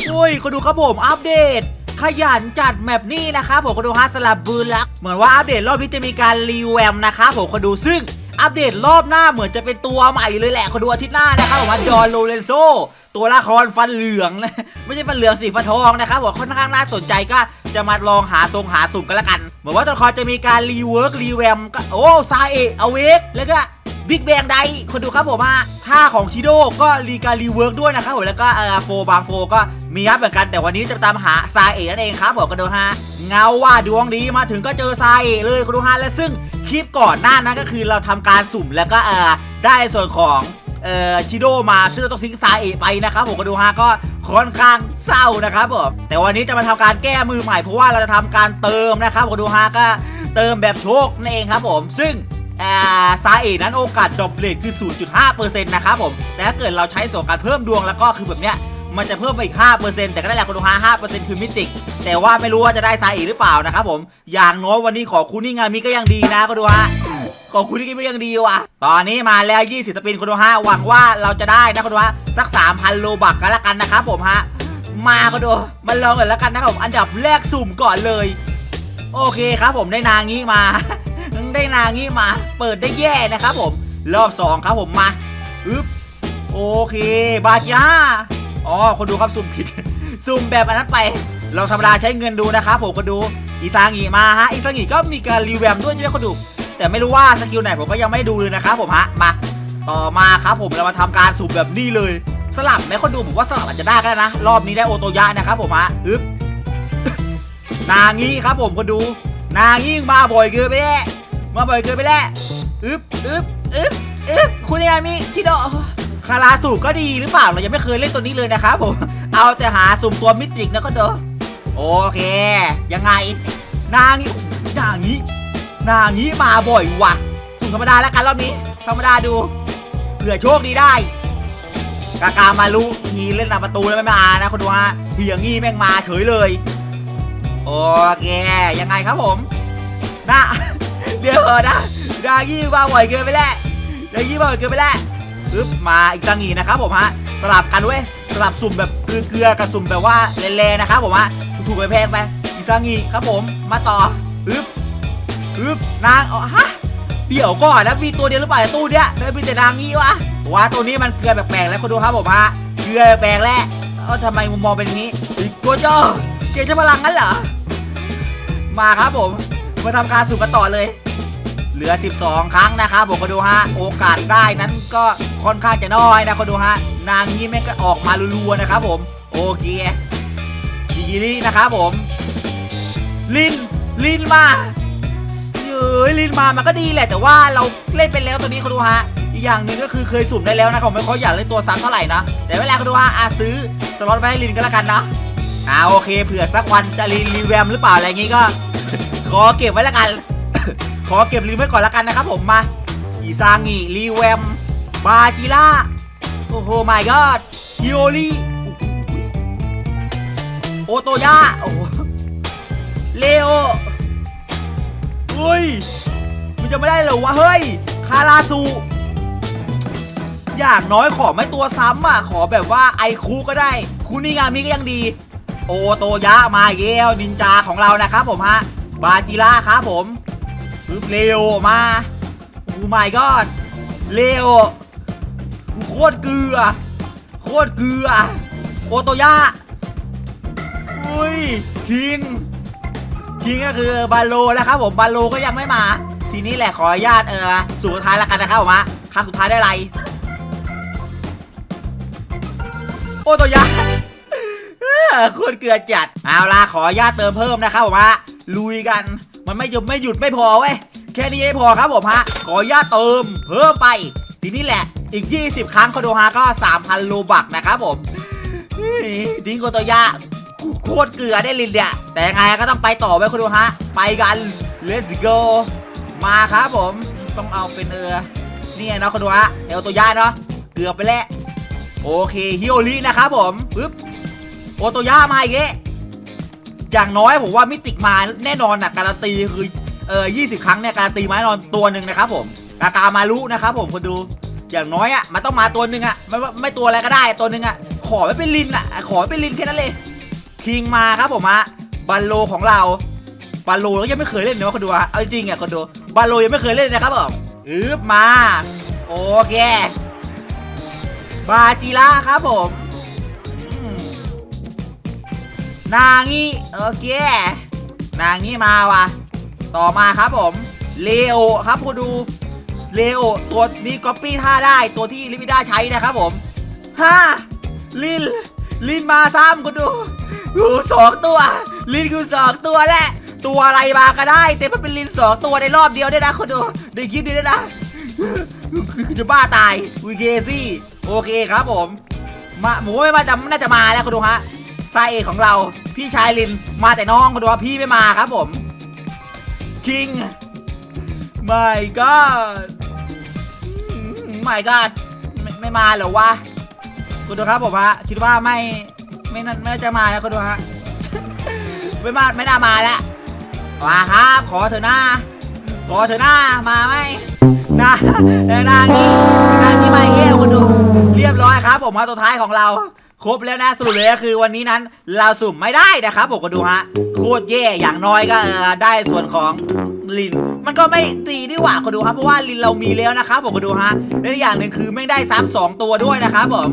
อุ้ยคนดูครับผมอัปเดตขยันจัดแมปนี้นะครับผมคนดูฮะสลับบืนลัก เหมือนว่าอัปเดตรอบนี้จะมีการรีแวมนะครับผมคนดูซึ่งอัปเดตรอบหน้าเหมือนจะเป็นตัวใหม่เลยแหละคนดูอาทิตย์หน้านะครับผมว่าดอนโลเรนโซตัวละครฟันเหลืองนะไม่ใช่ฟันเหลืองสีฟันทองนะครับผมค่อนข้างน่าสนใจก็จะมาลองหาทรงหาสุ่มกันละกัน เหมือนว่าตัวละครจะมีการรีเวิร์กรีแวมก็โอ้ซาเอะเอาเวกแล้วก็ บิ๊กแบงไดคนดูครับผมว่าท่าของชิโดก็รีการรีเวิร์กด้วยนะครับผมแล้วก็เออโฟบางโฟก็มียับเหมือนกัน แต่วันนี้จะตามหาซาเอะนั่นเองครับผมกันดูฮะเงาว่าดวงดีมาถึงก็เจอซาเอะเลยคนดูฮะและซึ่งคลิปก่อนหน้านั้นก็คือเราทำการสุ่มแล้วก็เออได้ส่วนของเอ่อชิโดมาซึ่งเราต้องทิ้งซาเอะไปนะครับผมก็ดูฮะก็ค่อนข้างเศร้านะครับผมแต่วันนี้จะมาทำการแก้มือใหม่เพราะว่าเราจะทำการเติมนะครับผมก็ดูฮะก็เติมแบบโชคนั่นเองครับผม ซึ่ง ซาเอนั้นโอกาสดรอปเลทคือ 0.5%นะครับผม แต่ถ้าเกิดเราใช้ส่วนการเพิ่มดวงแล้วก็คือแบบเนี้ยมันจะเพิ่มไปอีก 5%แต่ก็ได้แหละคนดูฮา5%คือมิติก แต่ว่าไม่รู้ว่าจะได้ซาเอหรือเปล่านะครับผม อย่างน้อยวันนี้ขอคุณนี่งามีก็ยังดีนะคนดูฮะ ขอคุณที่ไม่ยังดีว่ะ ตอนนี้มาแล้ว 20 สปินคนดูฮะหวังว่าเราจะได้นะคนดูฮะสัก 3,000 โลบักกันละกันนะครับผมฮะ มาคนดูมาลองกันแล้วกันนะครับผมอันดับแรกสุ่มก่อนเลย โอเคครับผมได้นางี้มา ได้นางี้มา เปิดได้แย่นะครับผม รอบสองครับผมมาอึ๊บโอเค บาจ้าอ๋อคนดูครับสุ่มผิด สุ่มแบบอันนั้นไป เราธรรมดาใช้เงินดูนะครับผมคนดูอีซางีมาฮะอีซางีก็มีการรีแวมด้วยใช่ไหมคนดู แต่ไม่รู้ว่าสกิลไหนผมก็ยังไม่ดูเลยนะครับผมฮะมาต่อมาครับผมเรามาทำการสุ่มแบบนี้เลย สลับไหมคนดูผมว่าสลับอาจจะได้ก็ได้นะ รอบนี้ได้โอโตยะนะครับผมฮะอึ๊บนางี้ครับผมคนดู นางี้มาบ่อยเกินไปแล้ว มาบ่อยเกินไปแล้วอึ๊บอึ๊บอึ๊บอึ๊บคุณยามิชิโดคาราสูก็ดีหรือเปล่าเรายังไม่เคยเล่นตัวนี้เลยนะครับผม เอาแต่หาสุ่มตัวมิติกนะก็เด้อโอเค ยังไง นางี้นางนี้นางนี้มาบ่อยว่ะ สุ่มธรรมดาแล้วกันรอบนี้ ธรรมดาดูเผื่อโชคดีได้กากามาลุทีเล่นหน้าประตูแล้วไม่มานะคนดูฮะเพียงงี้แม่งมาเฉยเลย โอเค ยังไงครับผมนะ เดี๋ยวก่อนนะดายี่มาบ่อยเกินไปแล้วดายี่มาบ่อยเกินไปแล้วปึ๊บมาอีกสังงีนะครับผมฮะสลับกันเว้ยสลับสุ่มแบบเกลือกับสุ่มแบบว่าเละๆนะครับผมฮะถูกไปแพงไปอีกสังงีครับผมมาต่อปึ๊บปึ๊บนางอ๋อฮะเดี๋ยวก่อนนะมีตัวเดียวหรือเปล่าตู้เนี้ยได้มีแต่นางงี้วะว่าตัวนี้มันเกลือแปลกๆแล้วคนดูครับผมฮะเกลือแปลกแล้วเอ้าทำไมมุมมองเป็นงนี้อีกตัวเจ้าเกจะพลังงั้นเหรอมาครับผม มาทำการสุ่มกันต่อเลย เหลือ 12 ครั้งนะครับผมก็ดูฮะ โอกาสได้นั้นก็ค่อนข้างจะน้อยนะก็ดูฮะ นางนี้แม่งก็ออกมารัวๆนะครับผม โอเคกิกิรินะครับผม ลิน ลินมาเฮ้ยลินมามันก็ดีแหละแต่ว่าเราเล่นไปแล้วตัวนี้เขาดูฮะอีกอย่างหนึ่งก็คือเคยสุ่มได้แล้วนะครับผมไม่ค่อยอยากเล่นตัวซ้ำเท่าไหร่นะแต่เวลาเขาดูฮะอาซื้อสล็อตไปให้ลินก็แล้วกันนะอ่าโอเคเผื่อสักวันจะรีรีแวมหรือเปล่าอะไรอย่างงี้ก็ ขอเก็บไว้ล้วกัน ขอเก็บรีไว้ก่อนล้วกันนะครับผมมาอีซางิรีแวม บาจิล่า โอ้โห my god ฮิโอริโอโตยะโอ้เลโอเฮ้ยมันจะไม่ได้เหรอวะเฮ้ย คาราซูอย่างน้อยขอไม่ตัวซ้ำอะ ขอแบบว่าไอคูก็ได้ คุนิงามิก็ยังดี โอโตยะมาอีกแล้วนินจาของเรานะครับผมฮะ บาจิล่าครับผมปึ๊บเลโอมาอ้ my god เลโอโคตรเกลือ โคตรเกลือ โอโตยะอุ้ยคิงคิงก็คือบาโลแล้วครับผมบาโลก็ยังไม่มา ทีนี้แหละขออนุญาตเออสุดท้ายแล้วกันนะครับผมฮะครั้งสุดท้ายได้ไร โอโตยะโคตรเกลือจัด เอาล่ะขออนุญาตเติมเพิ่มนะครับผมฮะ ลุยกัน มันไม่หยุดไม่หยุดไม่พอเว้ย แค่นี้ไม่พอครับผมฮะ ขออนุญาตเติม เพิ่มไป ทีนี้แหละ อีก 20 ครั้งคอนโดฮาก็ 3,000 โลบักนะครับผมดิ้งโกโตยะโคตรเกลือได้ลินเนี่ยแต่ไงก็ต้องไปต่อไว้คอนโดฮะ ไปกัน let's go มาครับผม ต้องเอาเป็นเออนี่เนาะคอนโดฮะเอลโตยะเนาะ เกือบไปแล้ว โอเคฮิโอรินะครับผมปึ๊บ โอโตย่ามาอีกแล้ว อย่างน้อยผมว่ามิติกมาแน่นอนนะการันตีคือเออ20 ครั้งเนี่ยการันตีมาแน่นอนตัวหนึ่งนะครับผมกากามารุนะครับผมคนดูอย่างน้อยอะมันต้องมาตัวหนึ่งอะไม่ว่าไม่ตัวอะไรก็ได้ตัวหนึ่งอะขอไม่เป็นลินอะขอไม่เป็นลินแค่นั้นเลยคิงมาครับผมฮะบัลโลของเราบัลโลยังไม่เคยเล่นเนาะคนดูฮะเอาจริงๆอะคนดูบัลโลยังไม่เคยเล่นนะครับผมอึบมาโอเคบาจิระครับผม นางี้โอเค นางนี้มาว่ะ ต่อมาครับผมเลโอครับคุณดูเลโอตัวนี้ก๊อปปี้ท่าได้ตัวที่ลิมิด้าใช้นะครับผมฮ่าลินลินมาซ้ำคุณดูดูสองตัว ลินคือสองตัวแหละตัวอะไรมาก็ได้ แต่มันเป็นลินสองตัวในรอบเดียวด้วยนะคุณดูในคลิปนี้ด้วยนะคือจะบ้าตายวีเกซี่โอเคครับผมมาหมูไม่มาจะน่าจะมาแล้วคุณดูฮะไซเอของเรา พี่ชายลินมาแต่น้องคุณดูว่าพี่ไม่มาครับผมคิง my god อืม my god ไม่ไม่มาเหรอวะคุณดูครับผมฮะคิดว่าไม่ไม่น่าไม่จะมาแล้วคุณดูฮะไม่มาไม่น่ามาแล้วมาครับ ขอเถอะหน้า ขอเถอะหน้ามาไหมนาเออนางนี้นางนี้มาเยี่ยคุณดู เรียบร้อยครับ ผมมาตัวท้ายของเรา ครบแล้วนะสรุปเลยก็คือวันนี้นั้นเราสุ่มไม่ได้นะครับผมก็ดูฮะโคตรแย่อย่างน้อยก็เออได้ส่วนของลิน มันก็ไม่ตีดีกว่าก็ดูครับเพราะว่าลินเรามีแล้วนะครับผมก็ดูฮะและอย่างหนึ่งคือไม่ได้ซ้ำสองตัวด้วยนะครับผม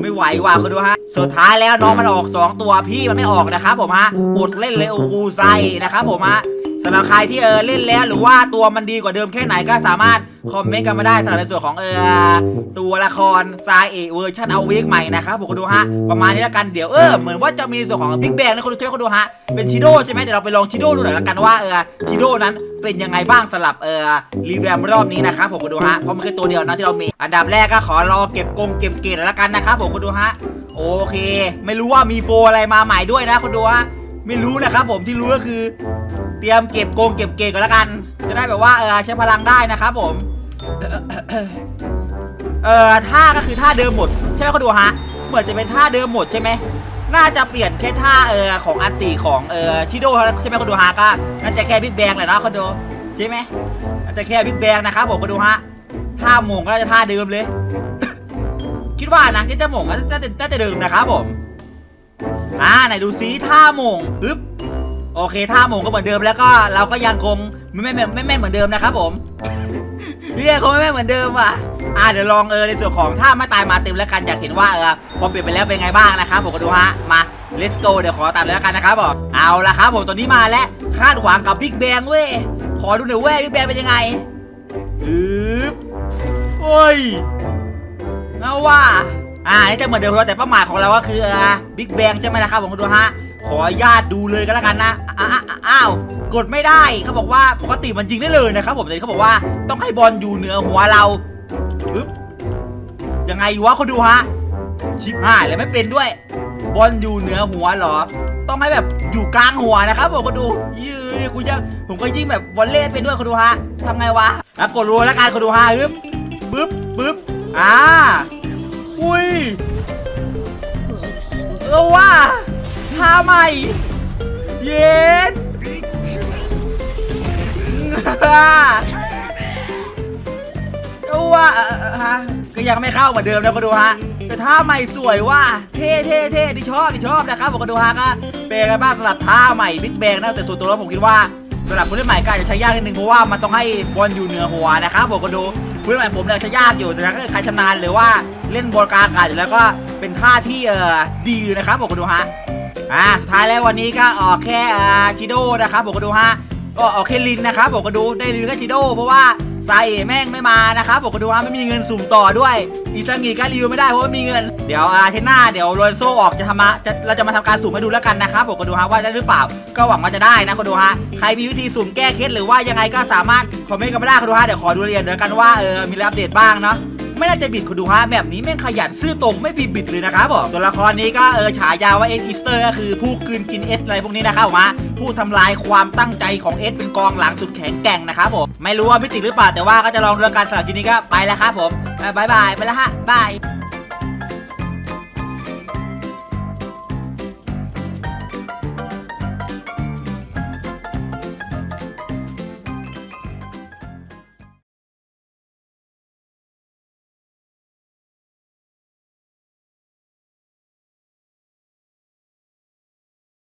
ไม่ไหวว่ะคุณดูฮะ สุดท้ายแล้วน้องมันออก 2 ตัวพี่มันไม่ออกนะครับผมฮะอดเล่นเลยโอ้โหไซนะครับผมฮะสำหรับใครที่เออเล่นแล้วหรือว่าตัวมันดีกว่าเดิมแค่ไหนก็สามารถ คอมเมนต์กันมาได้สำหรับในส่วนของเออตัวละครไซเอเวอร์ชันเอาเวกใหม่นะครับผมก็ดูฮะประมาณนี้แล้วกันเดี๋ยวเออเหมือนว่าจะมีส่วนของบิ๊กแบงนะคุณดูใช่ไหมคุณดูฮะเป็นชิโดใช่ไหมเดี๋ยวเราไปลองชิโดดูหน่อยละกันว่าเออชิโดนั้นเป็นยังไงบ้างสำหรับเออรีแวมรอบนี้นะครับผมก็ดูฮะเพราะมันคือตัวเดียวนะที่เรามี อันดับแรกก็ขอรอเก็บกงเก็บเกรดแล้วกันนะครับผมก็ดูฮะโอเค ไม่รู้ว่ามีโฟอะไรมาใหม่ด้วยนะคุณดูฮะไม่รู้นะครับผมที่รู้ก็คือ เตรียมเก็บโกงเก็บเกก่อนแล้วกัน จะได้แบบว่าเออใช้พลังได้นะครับผม เออท่าก็คือท่าเดิมหมด ใช่ไหมคุณดูฮะ เหมือนจะเป็นท่าเดิมหมดใช่ไหม น่าจะเปลี่ยนแค่ท่าเออของอันติของเออชิโดใช่ไหมคุณดูฮะก็น่าจะแค่บิ๊กแบงแหละนะคุณดูใช่ไหมน่าจะแค่บิ๊กแบงนะครับผมคุณดูฮะท่าหมงก็น่าจะท่าเดิมเลย คิดว่านะที่จะหมงก็น่าจะน่าจะเดิมนะครับผมอ่าไหนดูซิท่าหมงปึ๊บโอเคท่าหมงก็เหมือนเดิมแล้วก็เราก็ยังคงไม่ไม่ไม่ไม่เหมือนเดิมนะครับผม เรียกคงไม่ไม่เหมือนเดิมว่ะอ่าเดี๋ยวลองเออในส่วนของท่าไม่ตายมาเต็มแล้วกันอยากเห็นว่าเออพอเปลี่ยนไปแล้วเป็นไงบ้างนะครับผมก็ดูฮะมา let's go เดี๋ยวขอตัดเลยแล้วกันนะครับผมเอาละครับผมตอนนี้มาแล้วคาดหวังกับบิ๊กแบงเว้ยขอดูหน่อยเว้ยบิ๊กแบงเป็นยังไงปึ๊บโอ้ยเอาว่าอ่านี่จะเหมือนเดิมแต่เป้าหมายของเราก็คือบิ๊กแบงใช่ไหมนะครับผมคุณดูฮะ ขออนุญาตดูเลยก็แล้วกันนะอ้าวกดไม่ได้เขาบอกว่าปกติมันยิงได้เลยนะครับผมแต่เขาบอกว่าต้องให้บอลอยู่เหนือหัวเราปึ๊บยังไงวะเขาดูฮะชิบหายเลยไม่เป็นด้วย บอลอยู่เหนือหัวหรอ ต้องให้แบบอยู่กลางหัวนะครับผมก็ดูยืยกูจะผมก็ยิ่งแบบวอลเล่เป็นด้วยคนดูฮะทำไงวะอะกดรัวแล้วกันคนดูฮะปึ๊บปึ๊บปึ๊บอ่าอุ้ยเออว่า ท่าใหม่ เย็ดเออว่าเอ่อเอ่อฮะก็ยังไม่เข้าเหมือนเดิมนะก็ดูฮะแต่ท่าใหม่สวยว่าเท่เท่เท่ดิชอบดิชอบนะครับผมก็ดูฮะก็เป็นไงบ้างสำหรับท่าใหม่บิ๊กแบงนะแต่ส่วนตัวแล้วผมคิดว่าสำหรับผู้เล่นใหม่ก็อาจจะใช้ยากนิดนึงเพราะว่ามันต้องให้บอลอยู่เหนือหัวนะครับผมก็ดูผู้เล่นใหม่ผมเนี่ยใช้ยากอยู่แต่ถ้าใครชำนาญหรือว่าเล่นบอลกลางอากาศอยู่แล้วก็เป็นท่าที่เอ่อดีนะครับผมก็ดูฮะ อ่าสุดท้ายแล้ววันนี้ก็ออกแค่อ่าชิโดนะครับผมก็ดูฮะก็ออกแค่ลินนะครับผมก็ดูได้ลินแค่ชิโดเพราะว่าไซแม่งไม่มานะครับผมก็ดูว่าไม่มีเงินสุ่มต่อด้วย อีซังกีก็รีวิวไม่ได้เพราะว่าไม่มีเงินเดี๋ยวอาเทน่าเดี๋ยวโรนโซออกจะทำมาจะเราจะมาทำการสุ่มให้ดูแล้วกันนะครับผมก็ดูฮะว่าได้หรือเปล่า ก็หวังว่าจะได้นะคนดูฮะใครมีวิธีสุ่มแก้เคล็ดหรือว่ายังไงก็สามารถคอมเมนต์กันมาได้คนดูฮะเดี๋ยวขอดูรายละเอียดเดี๋ยวกันว่าเออมีอะไรอัปเดตบ้างเนาะ ไม่น่าจะบิดคุณดูฮะแบบนี้แม่งขยันซื่อตรงไม่บิดบิดเลยนะครับผมตัวละครนี้ก็เออฉายาว่าเอ็ดอิสเตอร์ก็คือผู้กืนกินเอสอะไรพวกนี้นะครับผมผู้ทำลายความตั้งใจของเอสเป็นกองหลังสุดแข็งแกร่งนะครับผมไม่รู้ว่ามิติหรือเปล่าแต่ว่าก็จะลองเรื่องการสลับทีนี้ก็ไปแล้วครับผมบายบายไปแล้วฮะบาย